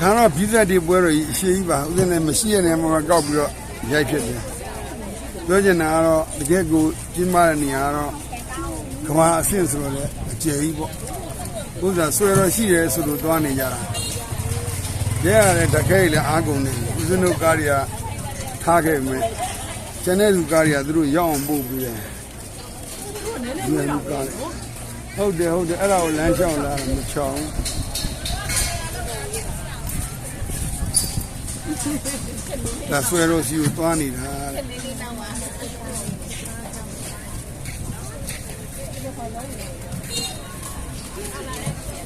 ဒါတော့ဘီဇက်ဒီပွဲတော်ကြီးအရှိကြီးပါဥစဉ်နဲ့မရှိရတဲ့မှာကောက်ပြီးတော့ရိုက်ဖြစ်တယ်ပြောချင်တာကတော့တကယ်ကိုကျင်းပတဲ့နေရာကတော့ကမ္ဘာအဆင့်ဆိုတော့လေအကျယ်ကြီးပေါ့ဥစ္စာဆွဲတော့ရှိတယ်ဆိုလို့သွားနေကြတာကြရတဲ့တကယ်လည်းအားကုန်နေဥစဉ်တို့ကားတွေကထားခဲ့မယ်ကျန်တဲ့လူကားတွေကသူတို့ရောက်အောင်ပို့ပြီးတယ်ဒီလူကားတွေဟုတ်တယ်ဟုတ်တယ်အဲ့ဒါကိုလမ်းလျှောက်လာတာမချောင်း ဒါဆွဲတော့စီကိုသွားနေတာတဲ့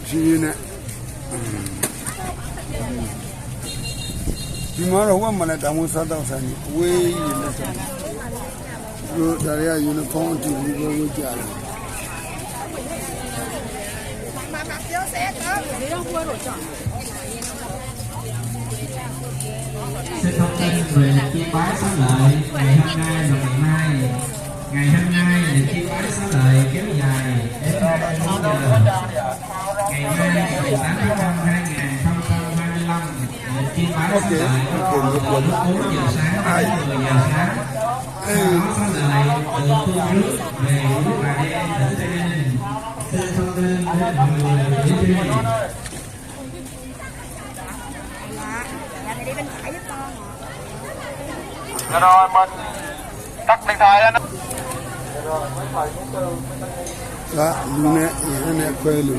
ရှိရင်းနဲ့ဒီမှာတော့ဟိုကမှလည်းတောင်မစားတော့ဆိုင်ကြီးအဝေးကြီးနဲ့ဆိုင်တို့ဒါရယူနီဖောင်းအတူတူကိုဝတ်ကြတယ် xin thông tin về chiên bái xá lợi ngày hôm nay và ngày mai. Ngày hôm nay là chiên bái xá lợi kéo dài đến 24 giờ. Ngày mai ngày tám tháng 5 2025 là chiên bái xá lợi từ lúc 4 giờ sáng đến 10 giờ sáng. Sau đó xá lợi từ Phương trước về nước bà đen tỉnh tây ninh. Xin thông tin đến mọi người đi bên phải giúp con dạ rồi rồi mình tắt điện thoại lên đó nè nè quê luôn